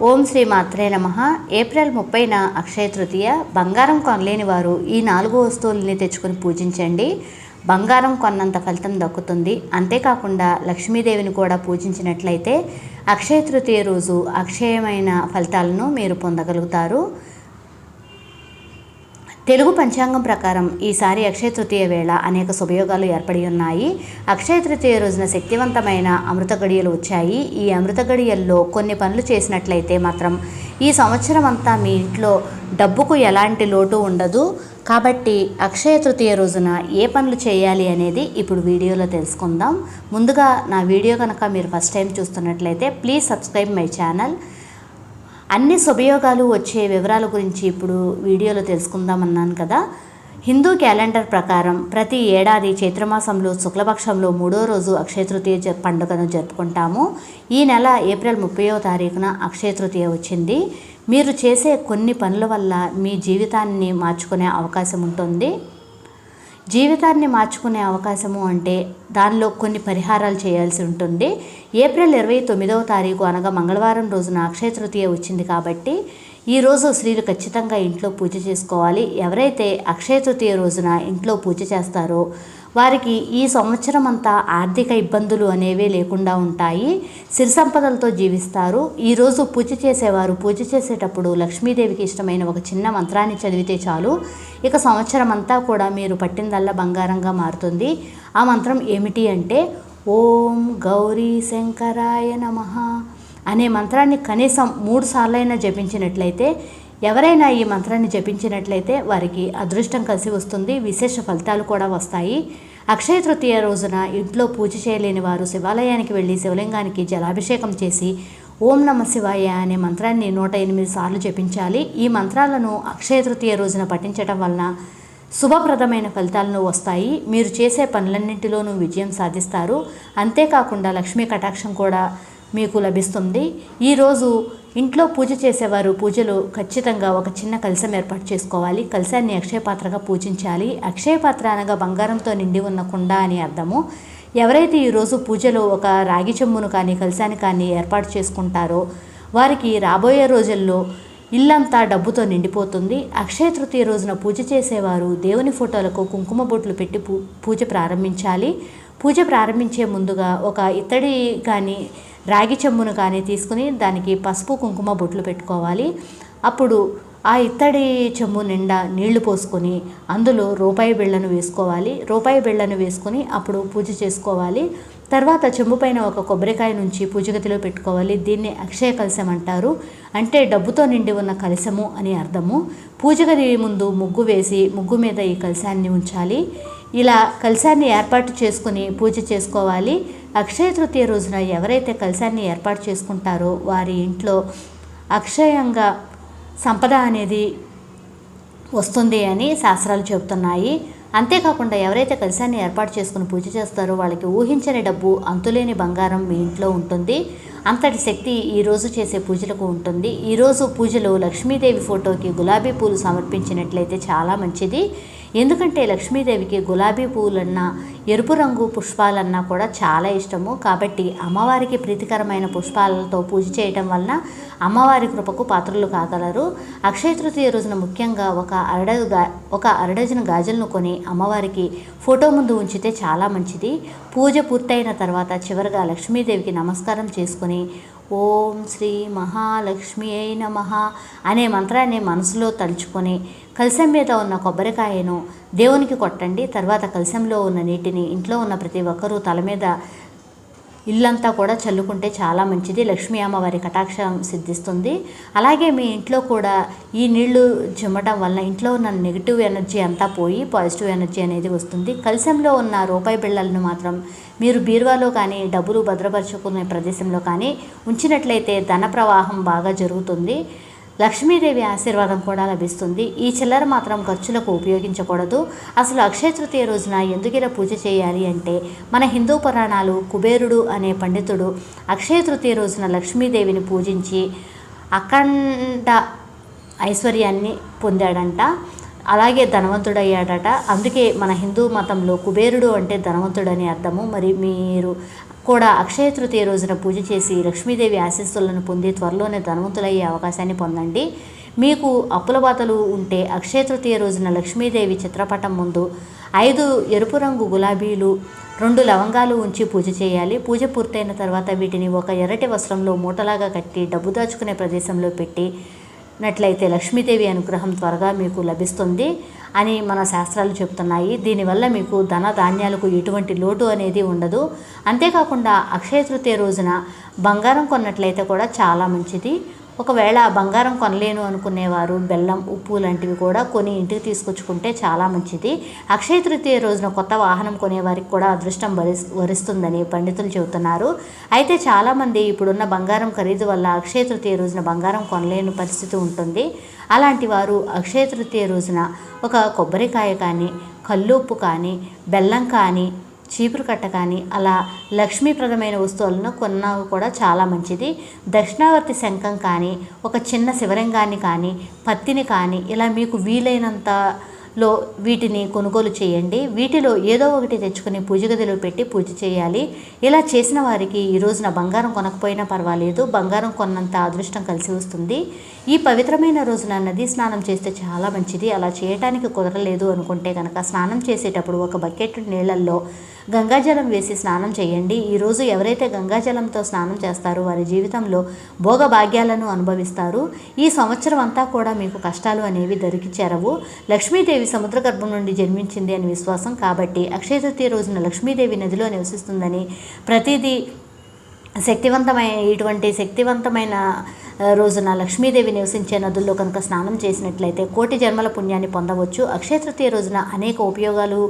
ఓం శ్రీ మాత్రే నమ. ఏప్రిల్ ముప్పైన అక్షయ తృతీయ బంగారం కొనలేని వారు ఈ నాలుగు వస్తువుల్ని తెచ్చుకొని పూజించండి. బంగారం కొన్నంత ఫలితం దక్కుతుంది. అంతేకాకుండా లక్ష్మీదేవిని కూడా పూజించినట్లయితే అక్షయ తృతీయ రోజు అక్షయమైన ఫలితాలను మీరు పొందగలుగుతారు. తెలుగు పంచాంగం ప్రకారం ఈసారి అక్షయ తృతీయ వేళ అనేక శుభయోగాలు ఏర్పడి ఉన్నాయి. అక్షయ తృతీయ రోజున శక్తివంతమైన అమృత గడియలు వచ్చాయి. ఈ అమృత గడియల్లో కొన్ని పనులు చేసినట్లయితే మాత్రం ఈ సంవత్సరం అంతా మీ ఇంట్లో డబ్బుకు ఎలాంటి లోటు ఉండదు. కాబట్టి అక్షయ తృతీయ రోజున ఏ పనులు చేయాలి అనేది ఇప్పుడు వీడియోలో తెలుసుకుందాం. ముందుగా నా వీడియో కనుక మీరు ఫస్ట్ టైం చూస్తున్నట్లయితే ప్లీజ్ సబ్స్క్రైబ్ మై ఛానల్. అన్ని శుభయోగాలు వచ్చే వివరాల గురించి ఇప్పుడు వీడియోలో తెలుసుకుందామన్నాను కదా. హిందూ క్యాలెండర్ ప్రకారం ప్రతి ఏడాది చైత్రమాసంలో శుక్లపక్షంలో మూడో రోజు అక్షయ తృతీయ జ- పండుగను జరుపుకుంటాము. ఈ నెల ఏప్రిల్ ముప్పయో తారీఖున అక్షయతృతీయ వచ్చింది. మీరు చేసే కొన్ని పనుల వల్ల మీ జీవితాన్ని మార్చుకునే అవకాశం ఉంటుంది. జీవితాన్ని మార్చుకునే అవకాశము అంటే దానిలో కొన్ని పరిహారాలు చేయాల్సి ఉంటుంది. ఏప్రిల్ ఇరవై తొమ్మిదవ తారీఖు అనగా మంగళవారం రోజున అక్షయ తృతీయ వచ్చింది కాబట్టి ఈరోజు స్త్రీలు ఖచ్చితంగా ఇంట్లో పూజ చేసుకోవాలి. ఎవరైతే అక్షయ తృతీయ రోజున ఇంట్లో పూజ చేస్తారో వారికి ఈ సంవత్సరం అంతా ఆర్థిక ఇబ్బందులు అనేవి లేకుండా ఉంటాయి. సిరి సంపదలతో జీవిస్తారు ఈరోజు పూజ చేసేవారు పూజ చేసేటప్పుడు లక్ష్మీదేవికి ఇష్టమైన ఒక చిన్న మంత్రాన్ని చదివితే చాలు. ఇక సంవత్సరం అంతా కూడా మీరు పట్టిందల్లా బంగారంగా మారుతుంది. ఆ మంత్రం ఏమిటి అంటే ఓం గౌరీ శంకరాయ నమః అనే మంత్రాన్ని కనీసం మూడు సార్లైనా జపించినట్లయితే ఎవరైనా ఈ మంత్రాన్ని జపించినట్లయితే వారికి అదృష్టం కలిసి వస్తుంది విశేష ఫలితాలు కూడా వస్తాయి. అక్షయ తృతీయ రోజున ఇంట్లో పూజ చేయలేని వారు శివాలయానికి వెళ్ళి శివలింగానికి జలాభిషేకం చేసి ఓం నమ శివాయ అనే మంత్రాన్ని నూట ఎనిమిది సార్లు జపించాలి. ఈ మంత్రాలను అక్షయ తృతీయ రోజున పఠించడం వలన శుభప్రదమైన ఫలితాలను వస్తాయి. మీరు చేసే పనులన్నింటిలోనూ విజయం సాధిస్తారు. అంతేకాకుండా లక్ష్మీ కటాక్షం కూడా మీకు లభిస్తుంది. ఈరోజు ఇంట్లో పూజ చేసేవారు పూజలు ఖచ్చితంగా ఒక చిన్న కలశం ఏర్పాటు చేసుకోవాలి. కలశాన్ని అక్షయ పాత్రగా పూజించాలి. అక్షయ పాత్ర అనగా బంగారంతో నిండి ఉన్న కుండ అని అర్థము. ఎవరైతే ఈరోజు పూజలో ఒక రాగి చెంబును కానీ కలశాన్ని కానీ ఏర్పాటు చేసుకుంటారో వారికి రాబోయే రోజుల్లో ఇల్లంతా డబ్బుతో నిండిపోతుంది. అక్షయ తృతీయ రోజున పూజ చేసేవారు దేవుని ఫోటోలకు కుంకుమ బొట్లు పెట్టి పూ పూజ ప్రారంభించాలి. పూజ ప్రారంభించే ముందుగా ఒక ఇత్తడి కానీ రాగి చెంబును కానీ తీసుకుని దానికి పసుపు కుంకుమ బొట్లు పెట్టుకోవాలి. అప్పుడు ఆ ఇత్తడి చెంబు నిండా నీళ్ళు పోసుకొని అందులో రూపాయి బిళ్ళను వేసుకోవాలి. రూపాయి బిళ్ళను వేసుకొని అప్పుడు పూజ చేసుకోవాలి. తర్వాత చెంబు పైన ఒక కొబ్బరికాయ నుంచి పూజగతిలో పెట్టుకోవాలి. దీన్ని అక్షయ కలశం అంటారు. అంటే డబ్బుతో నిండి ఉన్న కలశము అని అర్థము. పూజగది ముందు ముగ్గు వేసి ముగ్గు మీద ఈ కలశాన్ని ఉంచాలి. ఇలా కలశాన్ని ఏర్పాటు చేసుకుని పూజ చేసుకోవాలి. అక్షయ తృతీయ రోజున ఎవరైతే కలశాన్ని ఏర్పాటు చేసుకుంటారో వారి ఇంట్లో అక్షయంగా సంపద అనేది వస్తుంది అని శాస్త్రాలు చెబుతున్నాయి. అంతేకాకుండా ఎవరైతే కలశాన్ని ఏర్పాటు చేసుకుని పూజ చేస్తారో వాళ్ళకి ఊహించని డబ్బు అంతులేని బంగారం మీ ఇంట్లో ఉంటుంది. అంతటి శక్తి ఈరోజు చేసే పూజలకు ఉంటుంది. ఈరోజు పూజలో లక్ష్మీదేవి ఫోటోకి గులాబీ పూలు సమర్పించినట్లయితే చాలా మంచిది. ఎందుకంటే లక్ష్మీదేవికి గులాబీ పువ్వులన్నా ఎరుపు రంగు పుష్పాలన్నా కూడా చాలా ఇష్టము. కాబట్టి అమ్మవారికి ప్రీతికరమైన పుష్పాలతో పూజ చేయటం వలన అమ్మవారి కృపకు పాత్రలు కాగలరు. అక్షయ తృతీయ రోజున ముఖ్యంగా ఒక అరడ ఒక అరడజన గాజులను కొని అమ్మవారికి ఫోటో ముందు ఉంచితే చాలా మంచిది. పూజ పూర్తయిన తర్వాత చివరిగా లక్ష్మీదేవికి నమస్కారం చేసుకొని ఓం శ్రీ మహాలక్ష్మి అయి నమ అనే మంత్రాన్ని మనసులో తలుచుకొని కలశం మీద ఉన్న కొబ్బరికాయను దేవునికి కొట్టండి తర్వాత కలశంలో ఉన్న నీటిని ఇంట్లో ఉన్న ప్రతి ఒక్కరూ తల మీద ఇల్లంతా కూడా చల్లుకుంటే చాలా మంచిది. లక్ష్మీ అమ్మవారి కటాక్షం సిద్ధిస్తుంది. అలాగే మీ ఇంట్లో కూడా ఈ నీళ్ళు చిమ్మటం వలన ఇంట్లో ఉన్న నెగిటివ్ ఎనర్జీ అంతా పోయి పాజిటివ్ ఎనర్జీ అనేది వస్తుంది. కలశంలో ఉన్న రూపాయి బిళ్ళలను మాత్రం మీరు బీరువాలో కానీ డబ్బులు భద్రపరచుకునే ప్రదేశంలో కానీ ఉంచినట్లయితే ధన ప్రవాహం బాగా జరుగుతుంది. లక్ష్మీదేవి ఆశీర్వాదం కూడా లభిస్తుంది. ఈ చిల్లర మాత్రం ఖర్చులకు ఉపయోగించకూడదు. అసలు అక్షయ తృతీయ రోజున ఎందుకు ఇలా పూజ చేయాలి అంటే మన హిందూ పురాణాలు కుబేరుడు అనే పండితుడు అక్షయ తృతీయ రోజున లక్ష్మీదేవిని పూజించి అఖండ ఐశ్వర్యాన్ని పొందాడంట. అలాగే ధనవంతుడయ్యాడట. అందుకే మన హిందూ మతంలో కుబేరుడు అంటే ధనవంతుడని అర్థము. మరి మీరు కూడా అక్షయ తృతీయ రోజున పూజ చేసి లక్ష్మీదేవి ఆశీస్సులను పొంది త్వరలోనే ధనవంతులయ్యే అవకాశాన్ని పొందండి. మీకు అప్పుల బాధలు ఉంటే అక్షయ తృతీయ రోజున లక్ష్మీదేవి చిత్రపటం ముందు ఐదు ఎరుపు రంగు గులాబీలు రెండు లవంగాలు ఉంచి పూజ చేయాలి. పూజ పూర్తయిన తర్వాత వీటిని ఒక ఎర్రటి వస్త్రంలో మూటలాగా కట్టి డబ్బు దాచుకునే ప్రదేశంలో పెట్టి నట్లయితే లక్ష్మీదేవి అనుగ్రహం త్వరగా మీకు లభిస్తుంది. అని మన శాస్త్రాలు చెప్తున్నాయి దీనివల్ల మీకు ధన ధాన్యాలకు ఎటువంటి లోటు అనేది ఉండదు. అంతేకాకుండా అక్షయ తృతీయ రోజున బంగారం కొన్నట్లయితే కూడా చాలా మంచిది. ఒకవేళ బంగారం కొనలేను అనుకునేవారు బెల్లం ఉప్పు లాంటివి కూడా కొని ఇంటికి తీసుకొచ్చుకుంటే చాలా మంచిది. అక్షయ తృతీయ రోజున కొత్త వాహనం కొనేవారికి కూడా అదృష్టం వరి వరిస్తుందని పండితులు చెబుతున్నారు. అయితే చాలామంది ఇప్పుడున్న బంగారం ఖరీదు వల్ల అక్షయ తృతీయ రోజున బంగారం కొనలేని పరిస్థితి ఉంటుంది. అలాంటి వారు అక్షయ తృతీయ రోజున ఒక కొబ్బరికాయ కానీ కల్లుప్పు కానీ బెల్లం కానీ చీపురు కట్ట కానీ అలా లక్ష్మీప్రదమైన వస్తువులను కొన్నా కూడా చాలా మంచిది. దక్షిణావర్తి శంఖం కానీ ఒక చిన్న శివలింగాన్ని కానీ పత్తిని కానీ ఇలా మీకు వీలైనంత లో వీటిని కొనుగోలు చేయండి. వీటిలో ఏదో ఒకటి తెచ్చుకొని పూజ గదిలో పెట్టి పూజ చేయాలి. ఇలా చేసిన వారికి ఈ రోజున బంగారం కొనకపోయినా పర్వాలేదు. బంగారం కొన్నంత అదృష్టం కలిసి వస్తుంది. ఈ పవిత్రమైన రోజున నదీ స్నానం చేస్తే చాలా మంచిది. అలా చేయటానికి కుదరలేదు అనుకుంటే కనుక స్నానం చేసేటప్పుడు ఒక బకెట్ నీళ్ళల్లో గంగాజలం వేసి స్నానం చేయండి. ఈరోజు ఎవరైతే గంగాజలంతో స్నానం చేస్తారో వారి జీవితంలో భోగభాగ్యాలను అనుభవిస్తారు. ఈ సంవత్సరం అంతా కూడా మీకు కష్టాలు అనేవి దొరికి చేరవు. లక్ష్మీదేవి సముద్ర గర్భం నుండి జన్మించింది అని విశ్వాసం కాబట్టి అక్షయ తృతీయ రోజున లక్ష్మీదేవి నదిలో నివసిస్తుందని ప్రతిదీ శక్తివంతమైన ఇటువంటి శక్తివంతమైన రోజున లక్ష్మీదేవి నివసించే నదుల్లో కనుక స్నానం చేసినట్లయితే కోటి జన్మల పుణ్యాన్ని పొందవచ్చు. అక్షయ తృతీయ రోజున అనేక ఉపయోగాలు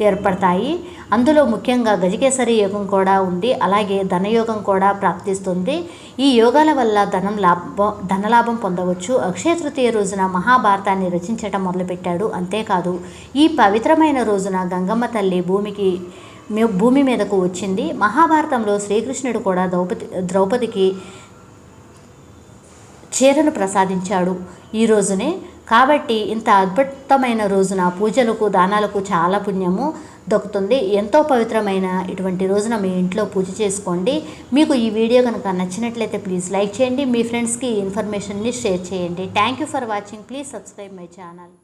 ఏర్పడతాయి. అందులో ముఖ్యంగా గజకేసరి యోగం కూడా ఉంది. అలాగే ధనయోగం కూడా ప్రాప్తిస్తుంది. ఈ యోగాల వల్ల ధనం లాభం ధనలాభం పొందవచ్చు. అక్షయ తృతీయ రోజున మహాభారతాన్ని రచించటం మొదలుపెట్టాడు. అంతేకాదు ఈ పవిత్రమైన రోజున గంగమ్మ తల్లి భూమికి భూమి మీదకు వచ్చింది. మహాభారతంలో శ్రీకృష్ణుడు కూడా ద్రౌపది ద్రౌపదికి చీరను ప్రసాదించాడు. ఈ రోజునే కాబట్టి ఇంత అద్భుతమైన రోజున పూజలకు దానాలకు చాలా పుణ్యము దక్కుతుంది. ఎంతో పవిత్రమైన ఇటువంటి రోజున మీ ఇంట్లో పూజ చేసుకోండి. మీకు ఈ వీడియో కనుక నచ్చినట్లయితే ప్లీజ్ లైక్ చేయండి. మీ ఫ్రెండ్స్కి ఈ ఇన్ఫర్మేషన్ని షేర్ చేయండి. Thank you for watching. Please subscribe my channel.